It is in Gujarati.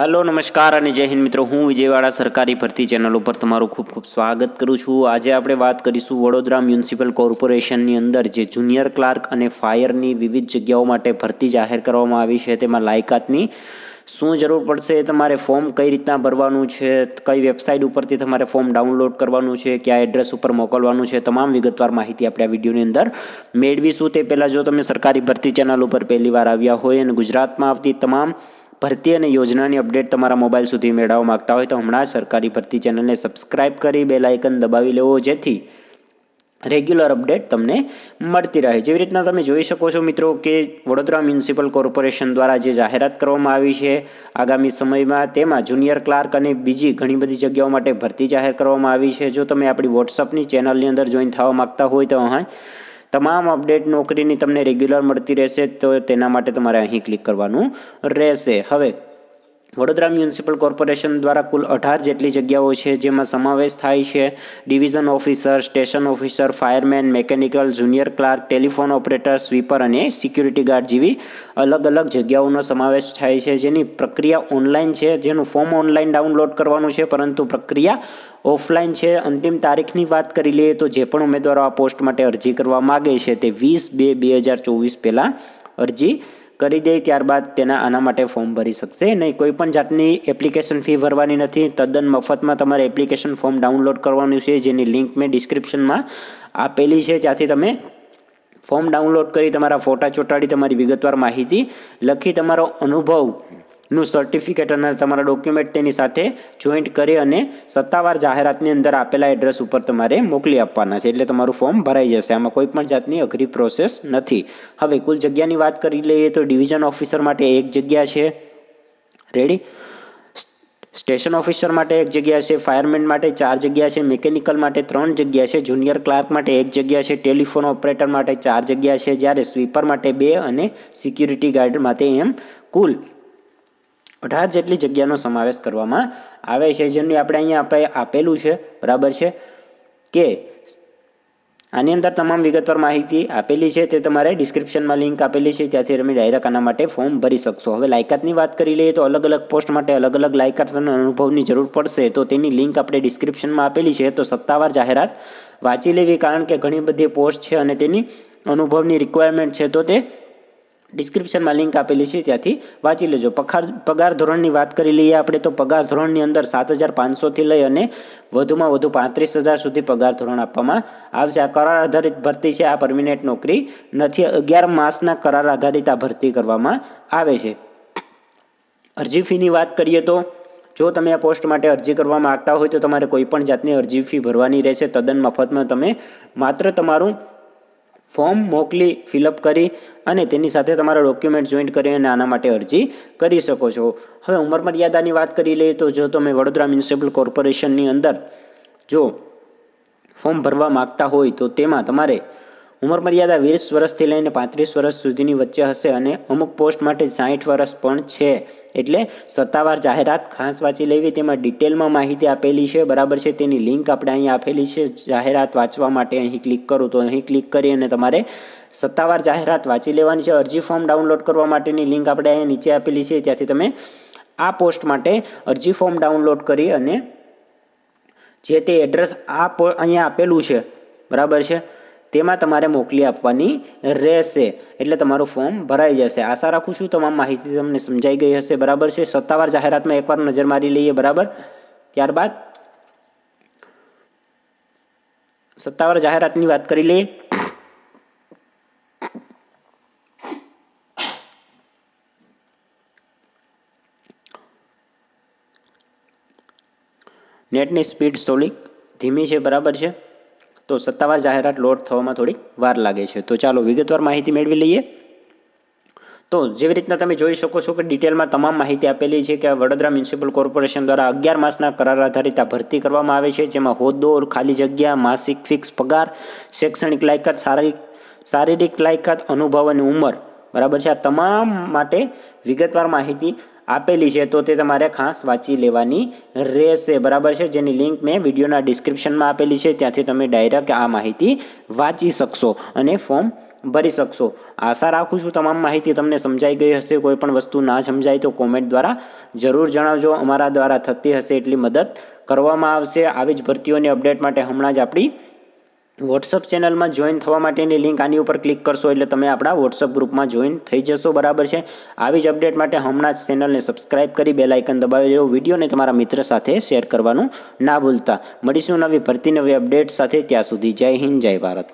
હેલો, નમસ્કાર અને જય હિન્દ મિત્રો. હું વિજયવાડા સરકારી ભરતી ચેનલ ઉપર તમારું ખૂબ ખૂબ સ્વાગત કરું છું. આજે આપણે વાત કરીશું વડોદરા મ્યુનિસિપલ કોર્પોરેશનની અંદર જે જુનિયર ક્લાર્ક અને ફાયરની વિવિધ જગ્યાઓ માટે ભરતી જાહેર કરવામાં આવી છે. તેમાં લાયકાતની શું જરૂર પડશે, તમારે ફોર્મ કઈ રીતના ભરવાનું છે, કઈ વેબસાઇટ ઉપરથી તમારે ફોર્મ ડાઉનલોડ કરવાનું છે, કયા એડ્રેસ ઉપર મોકલવાનું છે, તમામ વિગતવાર માહિતી આપણે આ વિડીયોની અંદર મેળવીશું. તે પહેલાં જો તમે સરકારી ભરતી ચેનલ ઉપર પહેલી વાર આવ્યા હોય અને ગુજરાતમાં આવતી તમામ ભરતી અને યોજનાની અપડેટ તમારા મોબાઈલ સુધી મેળવવા માગતા હોય તો હમણાં સરકારી ભરતી ચેનલને સબસ્ક્રાઇબ કરી બે લાઇકન દબાવી લેવો, જેથી રેગ્યુલર અપડેટ તમને મળતી રહે. જેવી રીતના તમે જોઈ શકો છો મિત્રો કે વડોદરા મ્યુનિસિપલ કોર્પોરેશન દ્વારા જે જાહેરાત કરવામાં આવી છે, આગામી સમયમાં તેમાં જુનિયર ક્લાર્ક અને બીજી ઘણી બધી જગ્યાઓ માટે ભરતી જાહેર કરવામાં આવી છે. જો તમે આપણી વોટ્સઅપની ચેનલની અંદર જોઈન થવા માગતા હોય તો અહીં તમામ અપડેટ નોકરીની તમને રેગ્યુલર મળતી રહેશે તો તેના માટે તમારે અહીં ક્લિક કરવાનું રહેશે. હવે વડોદરા મ્યુનિસિપલ કોર્પોરેશન દ્વારા કુલ અઢાર જેટલી જગ્યાઓ છે જેમાં સમાવેશ થાય છે. Division officer, station officer, fireman, mechanical, junior clerk, telephone operator, sweeper અને સિક્યુરિટી ગાર્ડ જેવી અલગ અલગ જગ્યાઓનો સમાવેશ થાય છે. જેની પ્રક્રિયા ઓનલાઈન છે. જેનું ફોર્મ ઓનલાઈન ડાઉનલોડ કરવાનું છે. પરંતુ પ્રક્રિયા ઓફલાઈન છે. અંતિમ તારીખની વાત કરી લઈએ તો જે પણ ઉમેદવારો આ પોસ્ટ માટે અરજી કરવા માગે છે તે વીસ બે બે હજાર ચોવીસ પહેલાં અરજી કરી દે ત્યારબાદ તેના આના માટે ફોર્મ ભરી શકશે. નહીં, કોઈ પણ જાતની એપ્લિકેશન ફી ભરવાની નથી. તદ્દન મફતમાં તમારે એપ્લિકેશન ફોર્મ ડાઉનલોડ કરવાનું છે, જેની લિંક મેં ડિસ્ક્રિપ્શનમાં આપેલી છે. ત્યાંથી તમે ફોર્મ ડાઉનલોડ કરી તમારા ફોટા ચોંટાડી તમારી વિગતવાર માહિતી લખી તમારો અનુભવ નું સર્ટિફિકેટ અને તમારા ડોક્યુમેન્ટ તેની સાથે જોઈન્ટ કરી અને સત્તાવાર જાહેરાતની અંદર આપેલા એડ્રેસ ઉપર તમારે મોકલી આપવાના છે. એટલે તમારું ફોર્મ ભરાઈ જશે. આમાં કોઈ પણ જાતની અઘરી પ્રોસેસ નથી. હવે કુલ જગ્યાની વાત કરી લઈએ તો ડિવિઝન ઓફિસર માટે એક જગ્યા છે. રેડી સ્ટેશન ઓફિસર માટે એક જગ્યા છે. ફાયરમેન માટે ચાર જગ્યા છે. મિકેનિકલ માટે ત્રણ જગ્યા છે. જુનિયર ક્લાર્ક માટે એક જગ્યા છે. ટેલિફોન ઓપરેટર માટે ચાર જગ્યા છે. જ્યારે સ્વીપર માટે બે અને સિક્યુરિટી ગાર્ડ માટે એમ કુલ અઢાર જેટલી જગ્યાનો સમાવેશ કરવામાં આવે છે, જેની આપણે અહીંયા આપણે આપેલું છે, બરાબર છે? કે આની અંદર તમામ વિગતવાર માહિતી આપેલી છે, તે તમારે ડિસ્ક્રિપ્શનમાં લિંક આપેલી છે, ત્યાંથી તમે ડાયરેક્ટ આના માટે ફોર્મ ભરી શકશો. હવે લાયકાતની વાત કરી લઈએ તો અલગ અલગ પોસ્ટ માટે અલગ અલગ લાયકાત અને અનુભવની જરૂર પડશે, તો તેની લિંક આપણે ડિસ્ક્રિપ્શનમાં આપેલી છે, તો સત્તાવાર જાહેરાત વાંચી લેવી, કારણ કે ઘણી બધી પોસ્ટ છે અને તેની અનુભવની રિક્વાયરમેન્ટ છે, તો તે ડિસ્ક્રિપ્શનમાં લિંક આપેલી છે, ત્યાંથી વાંચી લેજો. પગાર પગાર ધોરણની વાત કરી લઈએ આપણે, તો પગાર ધોરણની અંદર સાત હજાર પાંચસોથી લઈ અને વધુમાં વધુ પાંત્રીસ હજાર સુધી પગાર ધોરણ આપવામાં આવશે. આ કરાર આધારિત ભરતી છે, આ પરમિનેન્ટ નોકરી નથી. અગિયાર માસના કરાર આધારિત આ ભરતી કરવામાં આવે છે. અરજી ફીની વાત કરીએ તો, જો તમે આ પોસ્ટ માટે અરજી કરવા માગતા હોય તો તમારે કોઈ પણ જાતની અરજી ફી ભરવાની રહેશે. તદ્દન મફતમાં તમે માત્ર તમારું ફોર્મ મોકલી ફિલઅપ કરી અને તેની સાથે તમારા ડોક્યુમેન્ટ જોઈન્ટ કરી અને આના માટે અરજી કરી શકો છો. હવે ઉંમર મર્યાદાની વાત કરી લઈએ તો જો તમે વડોદરા મ્યુનિસિપલ કોર્પોરેશનની અંદર જો ફોર્મ ભરવા માગતા હોય તો તેમાં તમારે ઉંમર મર્યાદા વીસ વર્ષથી લઈને પાંત્રીસ વર્ષ સુધીની વચ્ચે હશે અને અમુક પોસ્ટ માટે સાઠ વર્ષ પણ છે. એટલે સત્તાવાર જાહેરાત ખાસ વાંચી લેવી, તેમાં ડિટેલમાં માહિતી આપેલી છે. બરાબર છે, તેની લિંક આપણે અહીં આપેલી છે. જાહેરાત વાંચવા માટે અહીં ક્લિક કરો તો અહીં ક્લિક કરી અને તમારે સત્તાવાર જાહેરાત વાંચી લેવાની છે. અરજી ફોર્મ ડાઉનલોડ કરવા માટેની લિંક આપણે અહીંયા નીચે આપેલી છે. ત્યાંથી તમે આ પોસ્ટ માટે અરજી ફોર્મ ડાઉનલોડ કરી અને જે તે એડ્રેસ આ અહીંયા આપેલું છે. બરાબર છે? તેમાં તમારે મોકલી આપવાની રહેશે. એટલે તમારું ફોર્મ ભરાઈ જશે. આશા રાખું છું તમામ માહિતી તમને સમજાઈ ગઈ હશે. બરાબર છે? સત્તાવાર જાહેરાતમાં એકવાર નજર મારી લઈએ. બરાબર? ત્યારબાદ સત્તાવાર જાહેરાતની વાત કરી લઈએ. નેટની સ્પીડ થોડીક ધીમી છે. બરાબર છે? તો સત્તાવાર જાહેરાત લોડ થવામાં થોડીક વાર લાગે છે. તો ચાલો વિગતવાર માહિતી મેળવી લઈએ. તો જેવી રીતના તમે જોઈ શકો છો કે ડિટેલમાં તમામ માહિતી આપેલી છે કે વડોદરા મ્યુનિસિપલ કોર્પોરેશન દ્વારા અગિયાર માસના કરાર આધારિત આ ભરતી કરવામાં આવે છે, જેમાં હોદ્દો ખાલી જગ્યા, માસિક ફિક્સ પગાર, શૈક્ષણિક લાયકાત, શારીરિક શારીરિક લાયકાત, અનુભવ અને ઉંમર. બરાબર છે? આ તમામ માટે વિગતવાર માહિતી આપેલી છે, તો તે તમારે ખાસ વાંચી લેવાની રહેશે. બરાબર છે? જેની લિંક મેં વિડીયોના ડિસ્ક્રિપ્શનમાં આપેલી છે, ત્યાંથી તમે ડાયરેક્ટ આ માહિતી વાંચી શકશો અને ફોર્મ ભરી શકશો. આશા રાખું છું તમામ માહિતી તમને સમજાઈ ગઈ હશે. કોઈ પણ વસ્તુ ના સમજાય તો કોમેન્ટ દ્વારા જરૂર જણાવજો. અમારા દ્વારા થતી હશે એટલી મદદ કરવામાં આવશે. આવી જ ભરતીઓની અપડેટ માટે હમણાં જ આપણી વોટ્સઅપ ચેનલમાં જોઈન થવા માટેની લિંક આની ઉપર ક્લિક કરશો એટલે તમે આપણા વોટ્સઅપ ગ્રુપમાં જોઈન થઈ જશો, બરાબર છે? આવી જ અપડેટ માટે હમણાં જ ચેનલને સબસ્ક્રાઇબ કરી બે લાઇકન દબાવી લેવો. વિડીયોને તમારા મિત્ર સાથે શેર કરવાનું ના ભૂલતા. મળીશું નવી ભરતી નવી અપડેટ સાથે. ત્યાં સુધી જય હિન્દ, જય ભારત.